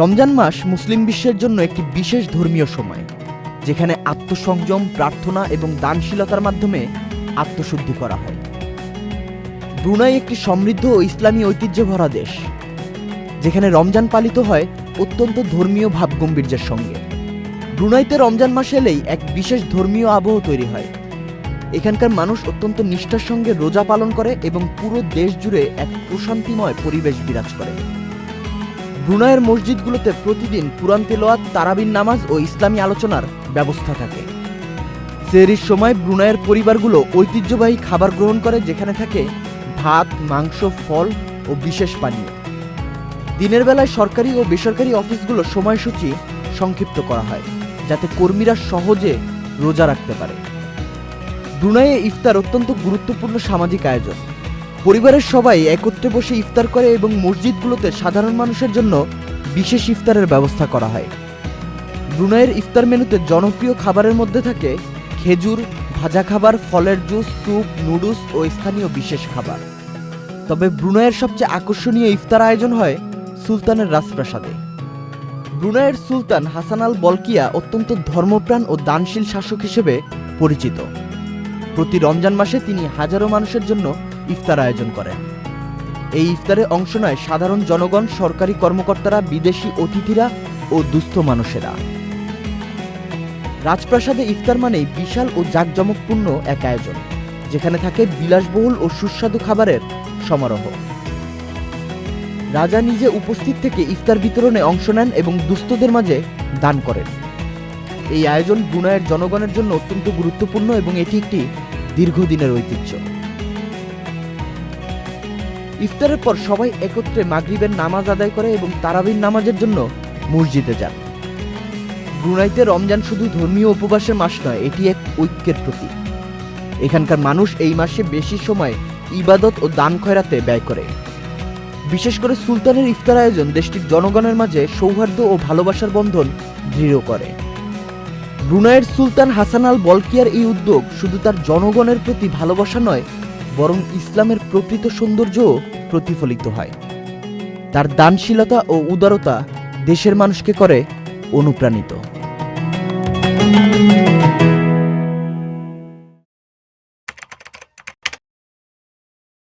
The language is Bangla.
রমজান মাস মুসলিম বিশ্বের জন্য একটি বিশেষ ধর্মীয় সময়, যেখানে আত্মসংযম, প্রার্থনা এবং দানশীলতার মাধ্যমে আত্মশুদ্ধি করা হয়। ব্রুনাই একটি সমৃদ্ধ ও ইসলামী ঐতিহ্য ভরা দেশ, যেখানে রমজান পালিত হয় অত্যন্ত ধর্মীয় ভাবগম্ভীর্যের সঙ্গে। ব্রুনাইতে রমজান মাস এলেই এক বিশেষ ধর্মীয় আবহ তৈরি হয়। এখানকার মানুষ অত্যন্ত নিষ্ঠার সঙ্গে রোজা পালন করে এবং পুরো দেশ জুড়ে এক প্রশান্তিময় পরিবেশ বিরাজ করে। ব্রুনাইয়ের মসজিদগুলোতে প্রতিদিন কুরআন তেলোয়াত তারাবিন নামাজ ও ইসলামী আলোচনার ব্যবস্থা থাকে। সেরির সময় ব্রুনাইয়ের পরিবারগুলো ঐতিহ্যবাহী খাবার গ্রহণ করে যেখানে থাকে ভাত, মাংস, ফল ও বিশেষ পানীয়। দিনের বেলায় সরকারি ও বেসরকারি অফিসগুলো সময়সূচি সংক্ষিপ্ত করা হয়, যাতে কর্মীরা সহজে রোজা রাখতে পারে। ব্রুনাইয়ে ইফতার অত্যন্ত গুরুত্বপূর্ণ সামাজিক আয়োজন। পরিবারের সবাই একত্রে বসে ইফতার করে এবং মসজিদগুলোতে সাধারণ মানুষের জন্য বিশেষ ইফতারের ব্যবস্থা করা হয়। ব্রুনাইয়ের ইফতার মেনুতে জনপ্রিয় খাবারের মধ্যে থাকে খেজুর, ভাজা খাবার, ফলের জুস, স্যুপ, নুডলস ও স্থানীয় বিশেষ খাবার। তবে ব্রুনাইয়ের সবচেয়ে আকর্ষণীয় ইফতার আয়োজন হয় সুলতানের রাজপ্রাসাদে। ব্রুনাইয়ের সুলতান হাসান আল বলকিয়া অত্যন্ত ধর্মপ্রাণ ও দানশীল শাসক হিসেবে পরিচিত। প্রতি রমজান মাসে তিনি হাজারো মানুষের জন্য ইফতার আয়োজন করেন এই ইফতারে অংশ নেয় সাধারণ জনগণ, সরকারি কর্মকর্তারা, বিদেশি অতিথিরা ও দুস্থ মানুষেরা। রাজপ্রাসাদে ইফতার মানেই বিশাল ও জাঁকজমকপূর্ণ এক আয়োজন, যেখানে থাকে বিলাসবহুল ও সুস্বাদু খাবারের সমারোহ। রাজা নিজে উপস্থিত থেকে ইফতার বিতরণে অংশ নেন এবং দুস্থদের মাঝে দান করেন। এই আয়োজন ব্রুনাইয়ের জনগণের জন্য অত্যন্ত গুরুত্বপূর্ণ এবং এটি একটি দীর্ঘদিনের ঐতিহ্য। ইফতারের পর সবাই একত্রে মাগরিবের নামাজ আদায় করে এবং তারাবির নামাজের জন্য মসজিদে যান। ব্রুনাইতে রমজান শুধু ধর্মীয় উপবাসের মাস নয়, এটি এক ঐক্যের প্রতীক। এখানকার মানুষ এই মাসে বেশি সময় ইবাদত ও দান খয়রাতে ব্যয় করে। বিশেষ করে সুলতানের ইফতার আয়োজন দেশটির জনগণের মাঝে সৌহার্দ্য ও ভালোবাসার বন্ধন দৃঢ় করে। ব্রুনাইয়ের সুলতান হাসান আল বলকিয়ার এই উদ্যোগ শুধু তার জনগণের প্রতি ভালোবাসা নয় বরং ইসলামের প্রকৃত সৌন্দর্য প্রতিফলিত হয়। তার দানশীলতা ও উদারতা দেশের মানুষকে করে অনুপ্রাণিত।